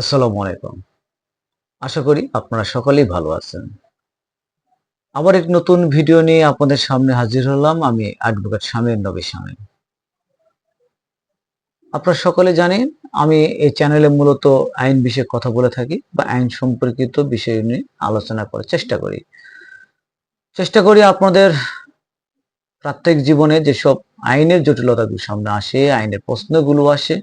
আসসালামু আলাইকুম। আশা করি আপনারা সকলেই ভালো আছেন। আবার এক নতুন ভিডিও নিয়ে আপনাদের সামনে হাজির হলাম আমি অ্যাডভোকেট শামীর নবী শামীম। আপনারা সকলে জানেন, আমি এই চ্যানেলে মূলত আইন বিষয়ে কথা বলে থাকি বা আইন সম্পর্কিত বিষয় নিয়ে আলোচনা করার চেষ্টা করি। চেষ্টা করি আপনাদের প্রত্যেক জীবনে যেসব আইনের জটিলতাগুলো সামনে আসে, আইনের প্রশ্নগুলো আসে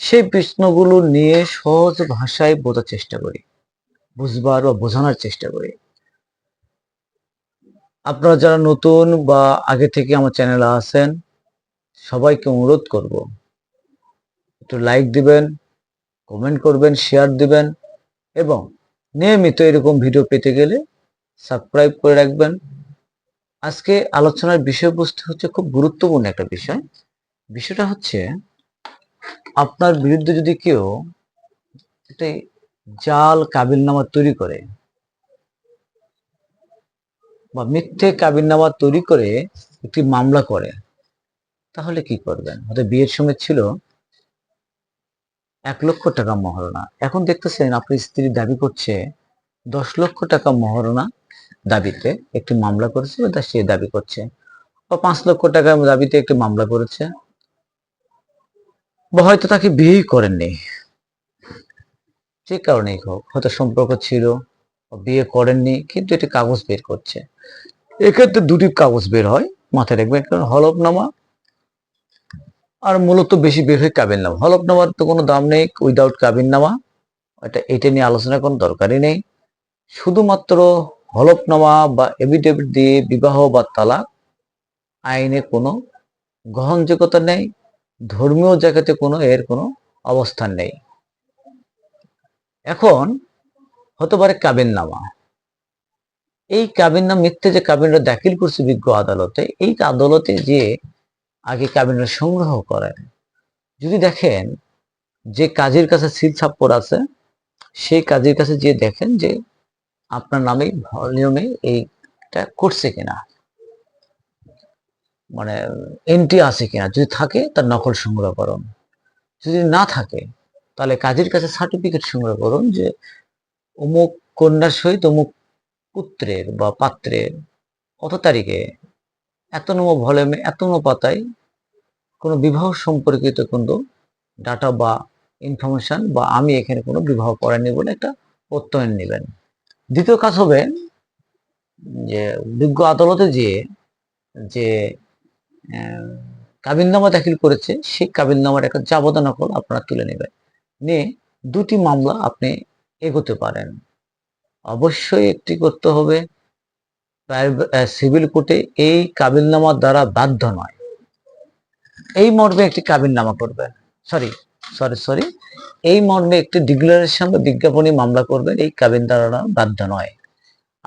সেই প্রশ্নগুলো নিয়ে সহজ ভাষায় বোঝার চেষ্টা করি, বুঝবার বা বোঝানোর চেষ্টা করি। আপনারা যারা নতুন বা আগে থেকে আমার চ্যানেলে আছেন, সবাইকে অনুরোধ করব, একটু লাইক দিবেন কমেন্ট করবেন শেয়ার দিবেন এবং নিয়মিত এরকম ভিডিও পেতে গেলে সাবস্ক্রাইব করে রাখবেন। আজকে আলোচনার বিষয়বস্তু হচ্ছে খুব গুরুত্বপূর্ণ একটা বিষয়। বিষয়টা হচ্ছে আপনার বিরুদ্ধে যদি কেউ একটা জাল কাবিলনামা তৈরি করে বা মিথ্যে কাবিলনামা তৈরি করে একটি মামলা করে, তাহলে কি করবেন? হয়তো বিয়ের সময় ছিল এক লক্ষ টাকা মহারণা। এখন দেখতেছেন আপনার স্ত্রী দাবি করছে দশ লক্ষ টাকা মহারণা দাবিতে একটি মামলা করেছে বা সে দাবি করছে, বা পাঁচ লক্ষ টাকা দাবিতে একটি মামলা করেছে। বা হয়তো তাকে বিয়েই করেননি। যে কারণেই হোক, হয়তো সম্পর্ক ছিল বিয়ে করেননি, কিন্তু এটি কাগজ বের করছে। এক্ষেত্রে দুটি কাগজ বের হয়, মাথায় রাখবেন, কারণ হলফনামা আর মূলত বেশি বের হয় কাবিন নামা হলফনামার তো কোনো দাম নেই উইদাউট কাবিননামা, এটা এটা নিয়ে আলোচনা কোনো দরকারই নেই। শুধুমাত্র হলফনামা বা এভিডেভিট দিয়ে বিবাহ বা তালাক আইনে কোনো গ্রহণযোগ্যতা নেই ধর্মীয় জায়গাতে কোনো এর কোনো অবস্থান নেই। এখন হতে পারে কাবিন নামা এই কাবিন নাম মিথ্যে যে কাবিনটা দাখিল করছে বিজ্ঞ আদালতে, এই আদালতে যে আগে কাবিনটা সংগ্রহ করেন, যদি দেখেন যে কাজের কাছে সিল ছাপ্পর আছে, সেই কাজের কাছে যে দেখেন যে আপনার নামে নিয়মে এইটা করছে কিনা। মানে এন্ট্রি আছে কিনা, যদি থাকে তার নকল সংগ্রহ করুন। যদি না থাকে, তাহলে কাজের কাছে সার্টিফিকেট সংগ্রহ করুন যে অমুক কন্যার সহিত অমুক পুত্রের বা পাত্রের কত তারিখে এত নম ভলিউমে এত নম পাতায় কোনো বিবাহ সম্পর্কিত কিন্তু ডাটা বা ইনফরমেশন বা আমি এখানে কোনো বিবাহ করেনি বলে একটা প্রত্যয়ন নেবেন। দ্বিতীয় কাজ হবে যে বিজ্ঞ আদালতে যে যে কাবিননামা দাখিল করেছে, সেই কাবিননামার একটা জাবদা নকল আপনারা তুলে নেবেন। নিয়ে দুটি মামলা আপনি এগোতে পারেন। অবশ্যই একটি করতে হবে। সিভিল কোর্টে এই কাবিননামার দ্বারা বাধ্য নয়। এই মর্মে একটি কাবিননামা করবেন। Sorry sorry sorry. এই মর্মে একটি ডিক্লারেশন বা বিজ্ঞাপনী মামলা করবেন। এই কাবিন দ্বারা বাধ্য নয়।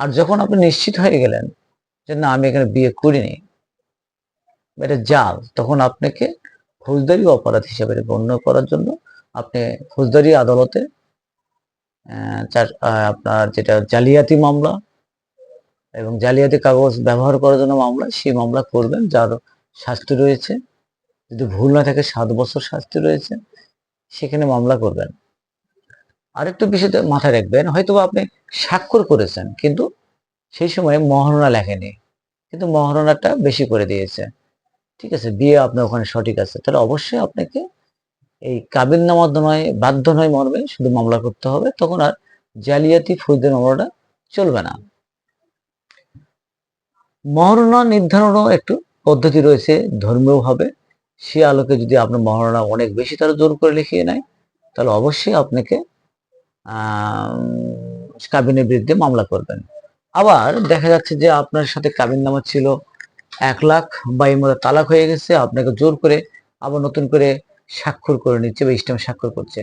আর যখন আপনি নিশ্চিত হয়ে গেলেন যে না, আমি এখানে বিয়ে করিনি এটা জাল। তখন আপনাকে ফৌজদারি অপরাধ হিসেবে গণ্য করার জন্য আপনি ফৌজদারি আদালতে আপনার যেটা জালিয়াতি মামলা এবং জালিয়াতি কাগজ ব্যবহার করার জন্য মামলা, সেই মামলা করবেন যার শাস্তি রয়েছে। যদি ভুল না থাকে, সাত বছর শাস্তি রয়েছে, সেখানে মামলা করবেন। আরেকটা বিষয় মাথায় রাখবেন হয়তো আপনি স্বাক্ষর করেছেন, কিন্তু সেই সময় মহারণা লেখেনি কিন্তু মহারণাটা বেশি করে দিয়েছে। ঠিক আছে, বিয়ে আপনার ওখানে সঠিক আছে। তাহলে অবশ্যই আপনাকে এই কাবিন নামার নয়, বাধ্য নয় মর্মে শুধু মামলা করতে হবে, তখন আর জালিয়াতি, ফৌজদারি মামলাটা চলবে না। মহারণা নির্ধারণও একটু পদ্ধতি রয়েছে, ধর্মীয় ভাবে। সে আলোকে যদি আপনার মহারণা অনেক বেশি তারা জোর করে লিখিয়ে নেয়, তাহলে অবশ্যই আপনাকে কাবিনের বিরুদ্ধে মামলা করবেন। আবার দেখা যাচ্ছে যে আপনার সাথে কাবিন নামা ছিল এক লাখ বা এর মধ্যে তালাক হয়ে গেছে, আপনাকে জোর করে আবার নতুন করে স্বাক্ষর করে নিচ্ছে বা ইস্টামে স্বাক্ষর করছে।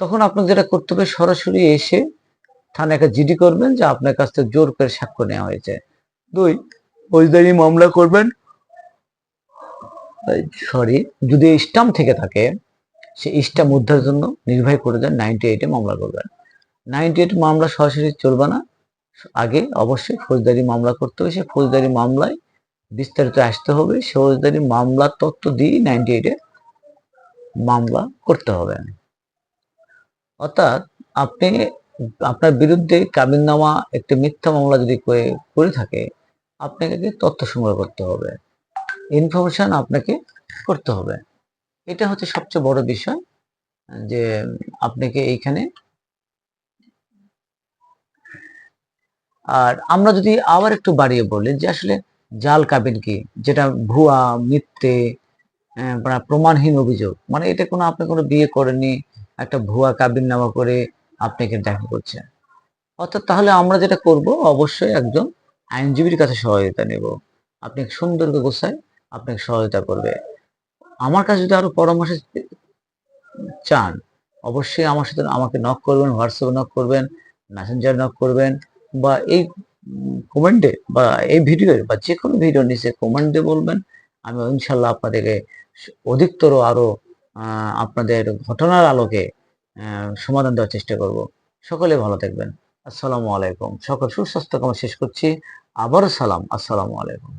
তখন আপনাকে যেটা করতে হবে, সরাসরি এসে থানায় একটা জিডি করবেন যে আপনার কাছ থেকে জোর করে স্বাক্ষর নেওয়া হয়েছে। দুই ফৌজদারি মামলা করবেন। সরি, যদি স্টাম্প থেকে থাকে, সে স্টাম্প উদ্ধারের জন্য নির্বাহী করে দেন নাইনটি এইটে মামলা করবেন। নাইনটি এইট মামলা সরাসরি চলবে না। আগে অবশ্যই ফৌজদারি মামলা করতে হবে। সে ফৌজদারি মামলায় বিস্তারিত আসতে হবে। ফৌজদারি মামলার তথ্য দিয়ে নাইনটি এইটে মামলা করতে হবে। অর্থাৎ আপনি, আপনার বিরুদ্ধে কাবিননামা একটি মিথ্যা মামলা যদি করে থাকে, আপনাকে তথ্য সংগ্রহ করতে হবে? ইনফরমেশন আপনাকে করতে হবে। এটা হচ্ছে সবচেয়ে বড় বিষয়, যে আপনাকে এইখানে আর আমরা যদি আবার একটু বাড়িয়ে বলি যে আসলে জাল কাবিন কি? যেটা ভুয়া, মিথ্যে প্রমাণহীন অভিযোগ। মানে এটা কোনো, আপনি কোনো বিয়ে করেননি, একটা ভুয়া কাবিন নামা করে আপনাকে দেখা করছে। অর্থাৎ তাহলে আমরা যেটা করব, অবশ্যই একজন আইনজীবীর কাছে সহায়তা নেব। আপনি সুন্দর গোছায় আপনাকে সহায়তা করবে। আমার কাছে যদি আরও পরামর্শ চান, অবশ্যই আমার সাথে আমাকে নক করবেন হোয়াটসঅ্যাপে নক করবেন মেসেঞ্জার নক করবেন, বা এই কমেন্টে বা এই ভিডিওর বা যে কোনো ভিডিও নিচে কমেন্টে বলবেন। আমি ইনশাল্লাহ আপনাদেরকে অধিকতর আরও আহ, আপনাদের ঘটনার আলোকে সমাধান দেওয়ার চেষ্টা করব। সকলে ভালো থাকবেন। আসসালামু আলাইকুম। সকল সুস্বাস্থ্য কামনা শেষ করছি। আবারও সালাম। আসসালামু আলাইকুম।